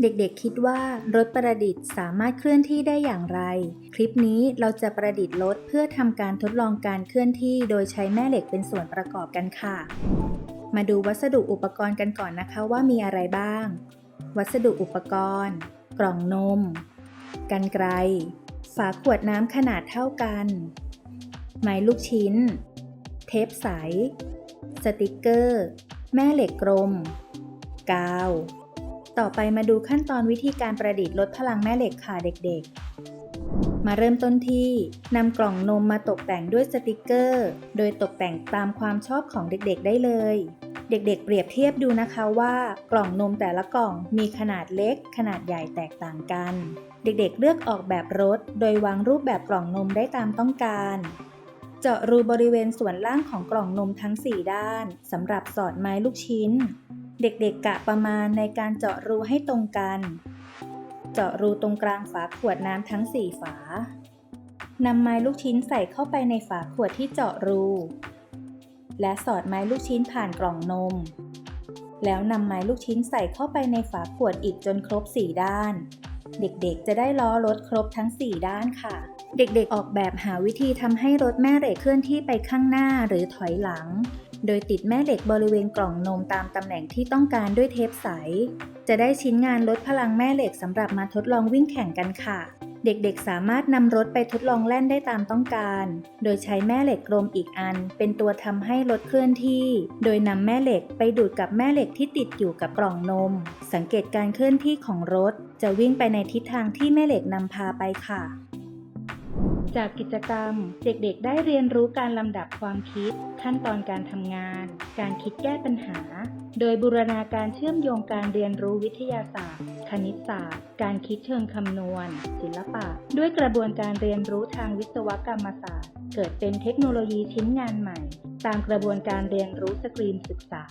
เด็กๆคิดว่ารถประดิษฐ์สามารถเคลื่อนที่ได้อย่างไร คลิปนี้เราจะประดิษฐ์รถเพื่อทำการทดลองการเคลื่อนที่ โดยใช้แม่เหล็กเป็นส่วนประกอบกันค่ะ มาดูวัสดุอุปกรณ์กันก่อนนะคะว่ามีอะไรบ้าง วัสดุอุปกรณ์ กล่องนม กันไกรฝาขวดน้ำขนาดเท่ากัน ไม้ลูกชิ้น เทปใส สติกเกอร์ แม่เหล็กกลม กาว ต่อไปมาดูขั้นตอนวิธีการประดิษฐ์ลดพลังแม่เหล็กค่ะเด็กๆ มาเริ่มต้นที่นำกล่องนมมาตกแต่งด้วยสติกเกอร์ โดยตกแต่งตามความชอบของเด็กๆได้เลย เด็กๆ เปรียบเทียบดูนะคะว่ากล่องนมแต่ละกล่องมีขนาดเล็ก ขนาดใหญ่แตกต่างกัน เด็กๆ เลือกออกแบบรถ โดยวางรูปแบบกล่องนมได้ตามต้องการเจาะรูบริเวณส่วนล่างของกล่องนมทั้ง 4 ด้านสำหรับสอดไม้ลูกชิ้น เด็กๆกะประมาณในการเจาะรูให้ตรงกัน เจาะรูตรงกลางฝาขวดน้ำทั้ง 4 ฝานำไม้ลูกชิ้นใส่เข้าไปในฝาขวดที่เจาะรู และสอดไม้ลูกชิ้นผ่านกล่องนม แล้วนำไม้ลูกชิ้นใส่เข้าไปในฝาขวดอีกจนครบ 4 ด้าน เด็กๆจะได้ล้อรถครบทั้ง 4 ด้านค่ะ เด็กๆออกแบบหาวิธีทำให้รถแม่เหล็กเคลื่อนที่ไปข้างหน้าหรือถอยหลัง โดยติดแม่เหล็กบริเวณกล่องนมตามตำแหน่งที่ต้องการด้วยเทปใส จะได้ชิ้นงานลดพลังแม่เหล็กสำหรับมาทดลองวิ่งแข่งกันค่ะ เด็กๆ สามารถนำรถไปทดลองแล่นได้ตามต้องการ โดยใช้แม่เหล็กกลมอีกอัน เป็นตัวทำให้รถเคลื่อนที่ โดยนำแม่เหล็กไปดูดกับแม่เหล็กที่ติดอยู่กับกล่องนม สังเกตการเคลื่อนที่ของรถ จะวิ่งไปในทิศทางที่แม่เหล็กนำพาไปค่ะ จากกิจกรรม เด็กๆ ได้เรียนรู้การลำดับความคิด ขั้นตอนการทำงาน การคิดแก้ปัญหา โดยบูรณาการเชื่อมโยงการเรียนรู้วิทยาศาสตร์ คณิตศาสตร์ การคิดเชิงคำนวณ ศิลปะ ด้วยกระบวนการเรียนรู้ทางวิศวกรรมศาสตร์ เกิดเป็นเทคโนโลยีชิ้นงานใหม่ ตามกระบวนการเรียนรู้สตรีมศึกษา